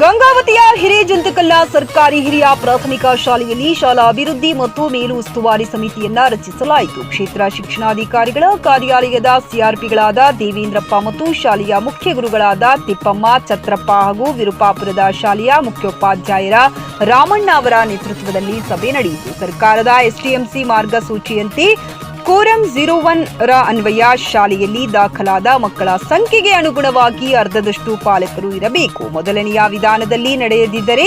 ಗಂಗಾವತಿಯ ಹಿರೇಜಂತಕಲ್ಲ ಸರ್ಕಾರಿ ಹಿರಿಯ ಪ್ರಾಥಮಿಕ ಶಾಲೆಯಲ್ಲಿ ಶಾಲಾ ಅಭಿವೃದ್ಧಿ ಮತ್ತು ಮೇಲು ಉಸ್ತುವಾರಿ ಸಮಿತಿಯನ್ನ ರಚಿಸಲಾಯಿತು. ಕ್ಷೇತ್ರ ಶಿಕ್ಷಣಾಧಿಕಾರಿಗಳ ಕಾರ್ಯಾಲಯದ ಸಿಆರ್ಪಿಗಳಾದ ದೇವೇಂದ್ರಪ್ಪ ಮತ್ತು ಶಾಲೆಯ ಮುಖ್ಯ ಗುರುಗಳಾದ ತಿಪ್ಪಮ್ಮ, ಛತ್ರಪ್ಪ ಹಾಗೂ ವಿರುಪಾಪುರದ ಶಾಲೆಯ ಮುಖ್ಯೋಪಾಧ್ಯಾಯರ ರಾಮಣ್ಣ ಅವರ ನೇತೃತ್ವದಲ್ಲಿ ಸಭೆ ನಡೆಯಿತು. ಸರ್ಕಾರದ ಎಸ್ಟಿಎಂಸಿ ಮಾರ್ಗಸೂಚಿಯಂತೆ ಕೋರಂ ಜೀರೋ ಒನ್ ರ ಅನ್ವಯ ಶಾಲೆಯಲ್ಲಿ ದಾಖಲಾದ ಮಕ್ಕಳ ಸಂಖ್ಯೆಗೆ ಅನುಗುಣವಾಗಿ ಅರ್ಧದಷ್ಟು ಪಾಲಕರು ಇರಬೇಕು. ಮೊದಲನೆಯ ವಿಧಾನದಲ್ಲಿ ನಡೆಯದಿದ್ದರೆ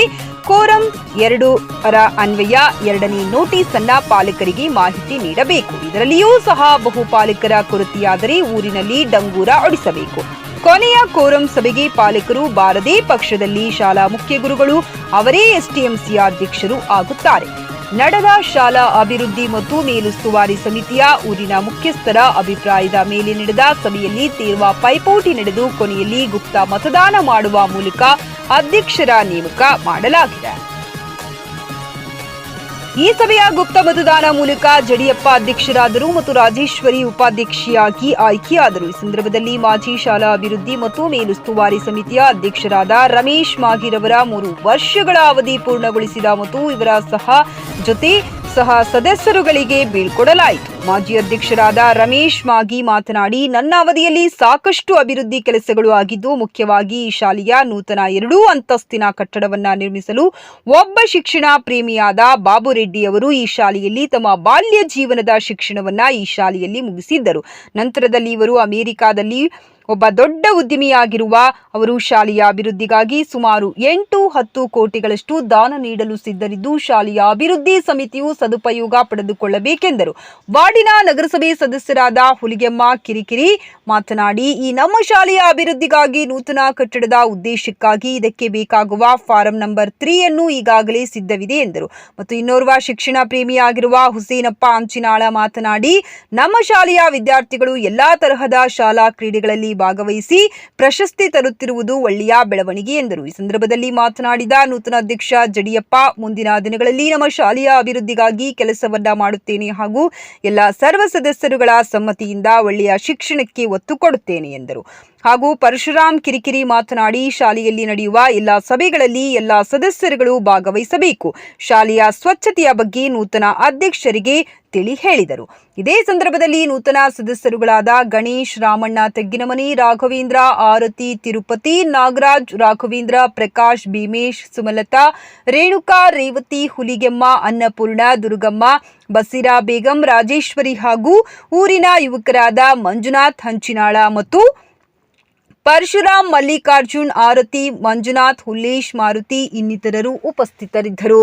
ಕೋರಂ ಎರಡು ರ ಅನ್ವಯ ಎರಡನೇ ನೋಟಿಸ್ ಅನ್ನ ಪಾಲಕರಿಗೆ ಮಾಹಿತಿ ನೀಡಬೇಕು. ಇದರಲ್ಲಿಯೂ ಸಹ ಬಹುಪಾಲಕರ ಕೊರತೆಯಾದರೆ ಊರಿನಲ್ಲಿ ಡಂಗೂರ ಹೊಡಿಸಬೇಕು ಕೊನೆಯ ಕೋರಂ ಸಭೆಗೆ ಪಾಲಕರು ಬಾರದೇ ಪಕ್ಷದಲ್ಲಿ ಶಾಲಾ ಮುಖ್ಯ ಗುರುಗಳು, ಅವರೇ ಎಸ್ಟಿಎಂಸಿಯ ಅಧ್ಯಕ್ಷರು ಆಗುತ್ತಾರೆ. ನಡೆದ ಶಾಲಾ ಅಭಿವೃದ್ಧಿ ಮತ್ತು ಮೇಲುಸ್ತುವಾರಿ ಸಮಿತಿಯ ಊರಿನ ಮುಖ್ಯಸ್ಥರ ಅಭಿಪ್ರಾಯದ ಮೇಲೆ ನಡೆದ ಸಭೆಯಲ್ಲಿ ತೀರ್ವ ಪೈಪೋಟಿ ನಡೆದು ಕೊನೆಯಲ್ಲಿ ಗುಪ್ತ ಮತದಾನ ಮಾಡುವ ಮೂಲಕ ಅಧ್ಯಕ್ಷರ ನೇಮಕ ಮಾಡಲಾಗಿದೆ. ಈ ಸಭೆಯ ಗುಪ್ತ ಮತದಾನ ಮೂಲಕ ಜಡಿಯಪ್ಪ ಅಧ್ಯಕ್ಷರಾದರು ಮತ್ತು ರಾಜೇಶ್ವರಿ ಉಪಾಧ್ಯಕ್ಷೆಯಾಗಿ ಆಯ್ಕೆಯಾದರು. ಈ ಸಂದರ್ಭದಲ್ಲಿ ಮಾಜಿ ಶಾಲಾ ಅಭಿವೃದ್ಧಿ ಮತ್ತು ಮೇಲುಸ್ತುವಾರಿ ಸಮಿತಿಯ ಅಧ್ಯಕ್ಷರಾದ ರಮೇಶ್ ಮಾಗಿರವರ ಮೂರು ವರ್ಷಗಳ ಅವಧಿ ಪೂರ್ಣಗೊಳಿಸಿದ ಮತ್ತು ಇವರ ಸಹ ಜೊತೆ ಸಹ ಸದಸ್ಯರುಗಳಿಗೆ ಬೀಳ್ಕೊಡಲಾಯಿತು. ಮಾಜಿ ಅಧ್ಯಕ್ಷರಾದ ರಮೇಶ್ ಮಾಗಿ ಮಾತನಾಡಿ, ನನ್ನ ಅವಧಿಯಲ್ಲಿ ಸಾಕಷ್ಟು ಅಭಿವೃದ್ಧಿ ಕೆಲಸಗಳು ಆಗಿದ್ದು, ಮುಖ್ಯವಾಗಿ ಈ ಶಾಲೆಯ ನೂತನ ಎರಡೂ ಅಂತಸ್ತಿನ ಕಟ್ಟಡವನ್ನ ನಿರ್ಮಿಸಲು ಒಬ್ಬ ಶಿಕ್ಷಣ ಪ್ರೇಮಿಯಾದ ಬಾಬು ರೆಡ್ಡಿ ಅವರು ಈ ಶಾಲೆಯಲ್ಲಿ ತಮ್ಮ ಬಾಲ್ಯ ಜೀವನದ ಶಿಕ್ಷಣವನ್ನ ಈ ಶಾಲೆಯಲ್ಲಿ ಮುಗಿಸಿದ್ದರು. ನಂತರದಲ್ಲಿ ಇವರು ಅಮೆರಿಕಾದಲ್ಲಿ ಒಬ್ಬ ದೊಡ್ಡ ಉದ್ಯಮಿಯಾಗಿರುವ ಅವರು ಶಾಲೆಯ ಅಭಿವೃದ್ಧಿಗಾಗಿ ಸುಮಾರು ಎಂಟು ಹತ್ತು ಕೋಟಿಗಳಷ್ಟು ದಾನ ನೀಡಲು ಸಿದ್ಧರಿದ್ದು ಶಾಲೆಯ ಅಭಿವೃದ್ಧಿ ಸಮಿತಿಯು ಸದುಪಯೋಗ ಪಡೆದುಕೊಳ್ಳಬೇಕೆಂದರು. ವಾರ್ಡಿನ ನಗರಸಭೆ ಸದಸ್ಯರಾದ ಹುಲಿಗೆಮ್ಮ ಕಿರಿಕಿರಿ ಮಾತನಾಡಿ, ಈ ನಮ್ಮ ಶಾಲೆಯ ಅಭಿವೃದ್ಧಿಗಾಗಿ ನೂತನ ಕಟ್ಟಡದ ಉದ್ದೇಶಕ್ಕಾಗಿ ಇದಕ್ಕೆ ಬೇಕಾಗುವ ಫಾರಂ ನಂಬರ್ ತ್ರೀ ಅನ್ನು ಈಗಾಗಲೇ ಸಿದ್ಧವಿದೆ ಎಂದರು. ಮತ್ತು ಇನ್ನೋರ್ವ ಶಿಕ್ಷಣ ಪ್ರೇಮಿಯಾಗಿರುವ ಹುಸೇನಪ್ಪ ಅಂಚಿನಾಳ ಮಾತನಾಡಿ, ನಮ್ಮ ಶಾಲೆಯ ವಿದ್ಯಾರ್ಥಿಗಳು ಎಲ್ಲಾ ತರಹದ ಶಾಲಾ ಕ್ರೀಡೆಗಳಲ್ಲಿ ಭಾಗವಹಿಸಿ ಪ್ರಶಸ್ತಿ ತರುತ್ತಿರುವುದು ಒಳ್ಳೆಯ ಬೆಳವಣಿಗೆ ಎಂದರು. ಈ ಸಂದರ್ಭದಲ್ಲಿ ಮಾತನಾಡಿದ ನೂತನ ಅಧ್ಯಕ್ಷ ಜಡಿಯಪ್ಪ, ಮುಂದಿನ ದಿನಗಳಲ್ಲಿ ನಮ್ಮ ಶಾಲೆಯ ಅಭಿವೃದ್ಧಿಗಾಗಿ ಕೆಲಸವನ್ನ ಮಾಡುತ್ತೇನೆ ಹಾಗೂ ಎಲ್ಲ ಸರ್ವ ಸದಸ್ಯರುಗಳ ಸಮ್ಮತಿಯಿಂದ ಒಳ್ಳೆಯ ಶಿಕ್ಷಣಕ್ಕೆ ಒತ್ತು ಕೊಡುತ್ತೇನೆ ಎಂದರು. ಹಾಗೂ ಪರಶುರಾಮ್ ಕಿರಿಕಿರಿ ಮಾತನಾಡಿ, ಶಾಲೆಯಲ್ಲಿ ನಡೆಯುವ ಎಲ್ಲ ಸಭೆಗಳಲ್ಲಿ ಎಲ್ಲ ಸದಸ್ಯರುಗಳು ಭಾಗವಹಿಸಬೇಕು. ಶಾಲೆಯ ಸ್ವಚ್ಛತೆಯ ಬಗ್ಗೆ ನೂತನ ಅಧ್ಯಕ್ಷರಿಗೆ ತಿಳಿ ಹೇಳಿದರು. ಇದೇ ಸಂದರ್ಭದಲ್ಲಿ ನೂತನ ಸದಸ್ಯರುಗಳಾದ ಗಣೇಶ್, ರಾಮಣ್ಣ, ತೆಗ್ಗಿನಮನಿ, ರಾಘವೇಂದ್ರ, ಆರತಿ, ತಿರುಪತಿ, ನಾಗರಾಜ್, ರಾಘವೇಂದ್ರ, ಪ್ರಕಾಶ್, ಭೀಮೇಶ್, ಸುಮಲತಾ, ರೇಣುಕಾ, ರೇವತಿ, ಹುಲಿಗೆಮ್ಮ, ಅನ್ನಪೂರ್ಣ, ದುರ್ಗಮ್ಮ, ಬಸೀರಾ ಬೇಗಂ, ರಾಜೇಶ್ವರಿ ಹಾಗೂ ಊರಿನ ಯುವಕರಾದ ಮಂಜುನಾಥ್, ಹಂಚಿನಾಳ ಮತ್ತು ಪರಶುರಾಮ್ ಮಲ್ಲಿಕಾರ್ಜುನ್ ಆರತಿ ಮಂಜುನಾಥ್ ಹುಲ್ಲೇಶ್ ಮಾರುತಿ ಇನ್ನಿತರರು ಉಪಸ್ಥಿತರಿದ್ದರು.